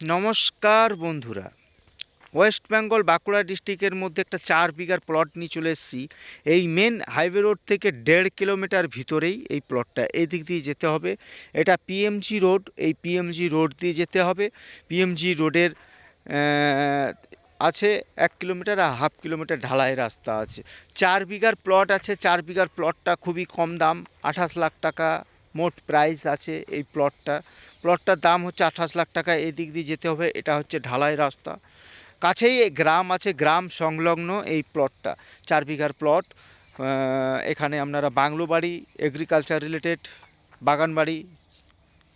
নমস্কার বন্ধুরা। ওয়েস্ট বেঙ্গল বাঁকুড়া ডিস্ট্রিক্টের মধ্যে একটা চার বিঘার প্লট নিয়ে চলে এসেছি। এই মেন হাইওয়ে রোড থেকে দেড় কিলোমিটার ভিতরেই এই প্লটটা। এই দিক দিয়ে যেতে হবে। এটা পিএমজি রোড। এই পিএমজি রোড দিয়ে যেতে হবে। পিএমজি রোডের আছে এক কিলোমিটার আর হাফ কিলোমিটার ঢালাই রাস্তা আছে। চার বিঘার প্লট আছে। চার বিঘার প্লটটা খুবই কম দাম। আঠাশ লাখ টাকা মোট প্রাইস আছে এই প্লটটা প্লটটার দাম হচ্ছে আঠাশ লাখ টাকা এই দিক দিয়ে যেতে হবে, এটা হচ্ছে ঢালাই রাস্তা। কাছেই গ্রাম আছে, গ্রাম সংলগ্ন এই প্লটটা চার বিঘার প্লট এখানে আপনারা বাংলো বাড়ি এগ্রিকালচার রিলেটেড বাগান বাড়ি,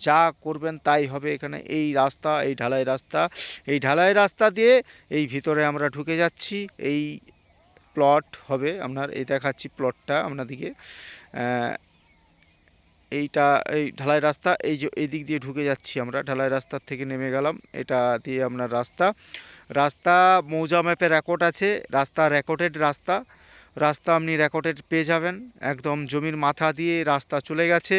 যা করবেন তাই হবে এখানে এই রাস্তা, এই ঢালাই রাস্তা। এই ঢালাই রাস্তা দিয়ে এই ভিতরে আমরা ঢুকে যাচ্ছি, এই প্লট হবে, আপনার এই দেখাচ্ছি প্লটটা আপনাদিকে। এইটা, এই ঢালাই রাস্তা, এই যে এই দিক দিয়ে ঢুকে যাচ্ছি আমরা, ঢালাই রাস্তার থেকে নেমে গেলাম। এটা দিয়ে আপনার রাস্তা। রাস্তা মৌজা ম্যাপে রেকর্ড আছে, রাস্তা রেকর্ডেড রাস্তা। রাস্তা আপনি রেকর্ডেড পেয়ে যাবেন। একদম জমির মাথা দিয়ে রাস্তা চলে গেছে।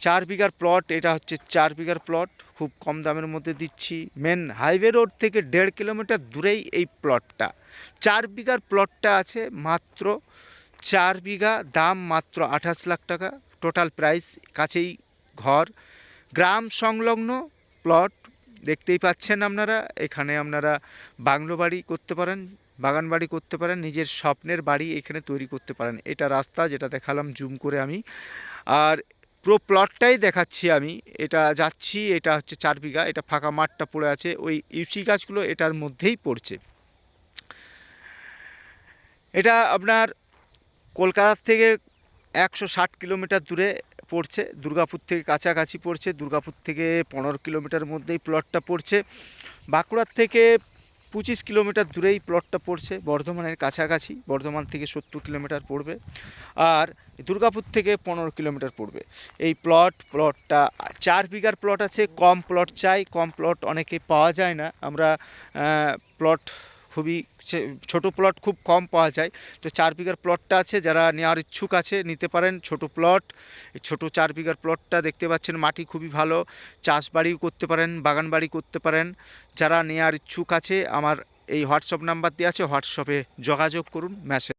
চার বিঘার প্লট এটা হচ্ছে চার বিঘার প্লট খুব কম দামের মধ্যে দিচ্ছি। মেন হাইওয়ে রোড থেকে দেড় কিলোমিটার দূরেই এই প্লটটা চার বিঘার প্লটটা আছে মাত্র চার বিঘা, দাম মাত্র আঠাশ লাখ টাকা। টোটাল প্রাইস কাছেই ঘর। গ্রাম সংলগ্ন প্লট দেখতেই পাচ্ছেন আপনারা। এখানে আপনারা বাংলো বাড়ি করতে পারেন, বাগান বাড়ি করতে পারেন, নিজের স্বপ্নের বাড়ি এখানে তৈরি করতে পারেন। এটা রাস্তা যেটা দেখালাম জুম করে আমি। আর পুরো প্লটটাই দেখাচ্ছি আমি। এটা যাচ্ছি, এটা হচ্ছে চার বিঘা, এটা ফাঁকা মাঠটা পড়ে আছে। ওই ইউসি গাছগুলো এটার মধ্যেই পড়ছে। এটা আপনার কলকাতার থেকে একশো ষাট কিলোমিটার দূরে পড়ছে, দুর্গাপুর থেকে কাছাকাছি পড়ছে, দুর্গাপুর থেকে পনেরো কিলোমিটার মধ্যেই প্লটটা পড়ছে। বাঁকুড়ার থেকে পঁচিশ কিলোমিটার দূরেই প্লটটা পড়ছে, বর্ধমানের কাছাকাছি, বর্ধমান থেকে সত্তর কিলোমিটার পড়বে আর দুর্গাপুর থেকে পনেরো কিলোমিটার পড়বে। এই প্লট প্লটটা চার বিঘার প্লট আছে, কম প্লট চাই, কম প্লট অনেকে পাওয়া যায় না। আমরা প্লট খুবই ছোট প্লট খুব কম পাওয়া যায়। তো চার বিঘার প্লটটা আছে, যারা নেওয়ার ইচ্ছুক আছে, নিতে পারেন ছোট প্লট ছোট চার বিঘার প্লটটা দেখতে পাচ্ছেন, মাটি খুবই ভালো। চাষবাড়িও করতে পারেন, বাগান বাড়ি করতে পারেন। যারা নেওয়ার ইচ্ছুক আছে, আমার এই হোয়াটসঅ্যাপ নাম্বার দেওয়া আছে হোয়াটসঅ্যাপে যোগাযোগ করুন মেসেজ